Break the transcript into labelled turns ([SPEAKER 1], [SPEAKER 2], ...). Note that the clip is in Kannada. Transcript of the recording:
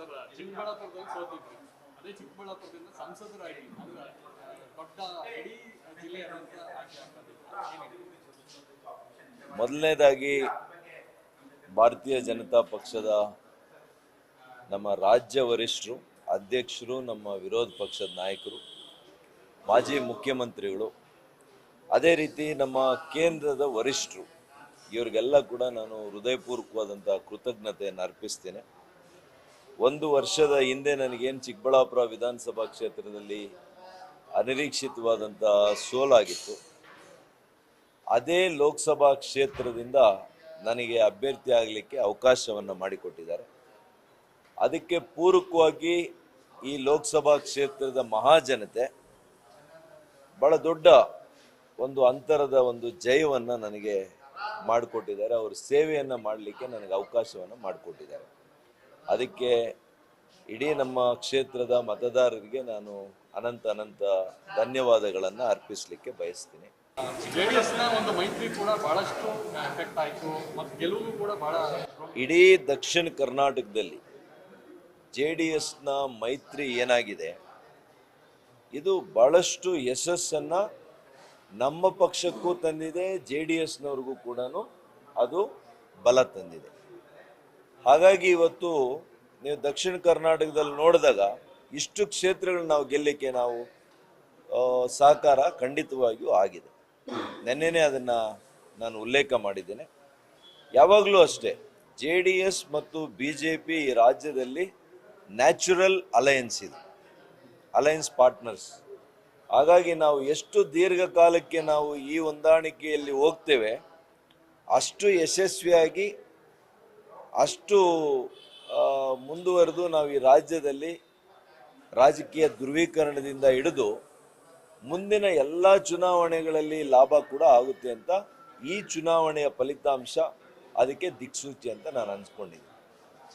[SPEAKER 1] ಸರ್ ಚಿಕ್ಕಬಳ್ಳಾಪುರದಲ್ಲಿ ಸೋತಿದ್ವಿ ಅದೇ ಚಿಕ್ಕಬಳ್ಳಾಪುರದಿಂದ ಸಂಸದರಾಗಿ ಅಂದ್ರೆ ದೊಡ್ಡ ಇಡೀ ಜಿಲ್ಲೆ ಆಯ್ಕೆ ಆಗ್ತದೆ.
[SPEAKER 2] ಮೊದಲನೇದಾಗಿ ಭಾರತೀಯ ಜನತಾ ಪಕ್ಷದ ನಮ್ಮ ರಾಜ್ಯ ವರಿಷ್ಠರು, ಅಧ್ಯಕ್ಷರು, ನಮ್ಮ ವಿರೋಧ ಪಕ್ಷದ ನಾಯಕರು, ಮಾಜಿ ಮುಖ್ಯಮಂತ್ರಿಗಳು, ಅದೇ ರೀತಿ ನಮ್ಮ ಕೇಂದ್ರದ ವರಿಷ್ಠರು, ಇವರಿಗೆಲ್ಲ ಕೂಡ ನಾನು ಹೃದಯಪೂರ್ವಕವಾದಂಥ ಕೃತಜ್ಞತೆಯನ್ನು ಅರ್ಪಿಸ್ತೇನೆ. ಒಂದು ವರ್ಷದ ಹಿಂದೆ ನನಗೇನು ಚಿಕ್ಕಬಳ್ಳಾಪುರ ವಿಧಾನಸಭಾ ಕ್ಷೇತ್ರದಲ್ಲಿ ಅನಿರೀಕ್ಷಿತವಾದಂಥ ಸೋಲಾಗಿತ್ತು ಅದೇ ಲೋಕಸಭಾ ಕ್ಷೇತ್ರದಿಂದ ನನಗೆ ಅಭ್ಯರ್ಥಿ ಆಗಲಿಕ್ಕೆ ಅವಕಾಶವನ್ನು ಮಾಡಿಕೊಟ್ಟಿದ್ದಾರೆ. ಅದಕ್ಕೆ ಪೂರಕವಾಗಿ ಈ ಲೋಕಸಭಾ ಕ್ಷೇತ್ರದ ಮಹಾಜನತೆ ಬಹಳ ದೊಡ್ಡ ಒಂದು ಅಂತರದ ಒಂದು ಜಯವನ್ನು ನನಗೆ ಮಾಡಿಕೊಟ್ಟಿದ್ದಾರೆ. ಅವ್ರ ಸೇವೆಯನ್ನು ಮಾಡಲಿಕ್ಕೆ ನನಗೆ ಅವಕಾಶವನ್ನು ಮಾಡಿಕೊಟ್ಟಿದ್ದಾರೆ. ಅದಕ್ಕೆ ಇಡೀ ನಮ್ಮ ಕ್ಷೇತ್ರದ ಮತದಾರರಿಗೆ ನಾನು ಅನಂತ ಅನಂತ ಧನ್ಯವಾದಗಳನ್ನು ಅರ್ಪಿಸಲಿಕ್ಕೆ ಬಯಸ್ತೀನಿ.
[SPEAKER 1] ಜೆ ಡಿ ಒಂದು ಮೈತ್ರಿ ಕೂಡ ಬಹಳಷ್ಟು ಎಫೆಕ್ಟ್ ಆಯಿತು ಮತ್ತು ಗೆಲುವು ಕೂಡ ಬಹಳ
[SPEAKER 2] ಇಡೀ ದಕ್ಷಿಣ ಕರ್ನಾಟಕದಲ್ಲಿ ಜೆ ಡಿ ಎಸ್ನ ಮೈತ್ರಿ ಏನಾಗಿದೆ? ಇದು ಬಹಳಷ್ಟು ಯಶಸ್ಸನ್ನು ನಮ್ಮ ಪಕ್ಷಕ್ಕೂ ತಂದಿದೆ ಜೆ ಡಿ ಎಸ್ನವ್ರಿಗೂ ಕೂಡ ಅದು ಬಲ ತಂದಿದೆ. ಹಾಗಾಗಿ ಇವತ್ತು ನೀವು ದಕ್ಷಿಣ ಕರ್ನಾಟಕದಲ್ಲಿ ನೋಡಿದಾಗ ಇಷ್ಟು ಕ್ಷೇತ್ರಗಳು ನಾವು ಗೆಲ್ಲಕ್ಕೆ ನಾವು ಸಹಕಾರ ಖಂಡಿತವಾಗಿಯೂ ಆಗಿದೆ. ನೆನ್ನೆನೇ ಅದನ್ನು ನಾನು ಉಲ್ಲೇಖ ಮಾಡಿದ್ದೇನೆ. ಯಾವಾಗಲೂ ಅಷ್ಟೇ, ಜೆ ಡಿ ಎಸ್ ಮತ್ತು ಬಿ ಜೆ ಪಿ ರಾಜ್ಯದಲ್ಲಿ ನ್ಯಾಚುರಲ್ ಅಲಯನ್ಸ್ ಇದೆ. Alliance partners. ಹಾಗಾಗಿ ನಾವು ಎಷ್ಟು ದೀರ್ಘಕಾಲಕ್ಕೆ ನಾವು ಈ ಹೊಂದಾಣಿಕೆಯಲ್ಲಿ ಹೋಗ್ತೇವೆ, ಅಷ್ಟು ಯಶಸ್ವಿಯಾಗಿ ಅಷ್ಟು ಮುಂದುವರೆದು ನಾವು ಈ ರಾಜ್ಯದಲ್ಲಿ ರಾಜಕೀಯ ಧ್ರುವೀಕರಣದಿಂದ ಹಿಡಿದು ಮುಂದಿನ ಎಲ್ಲ ಚುನಾವಣೆಗಳಲ್ಲಿ ಲಾಭ ಕೂಡ ಆಗುತ್ತೆ ಅಂತ ಈ ಚುನಾವಣೆಯ ಫಲಿತಾಂಶ ಅದಕ್ಕೆ ದಿಕ್ಸೂಚಿ ಅಂತ ನಾನು ಅನ್ಸ್ಕೊಂಡಿದ್ದೀನಿ.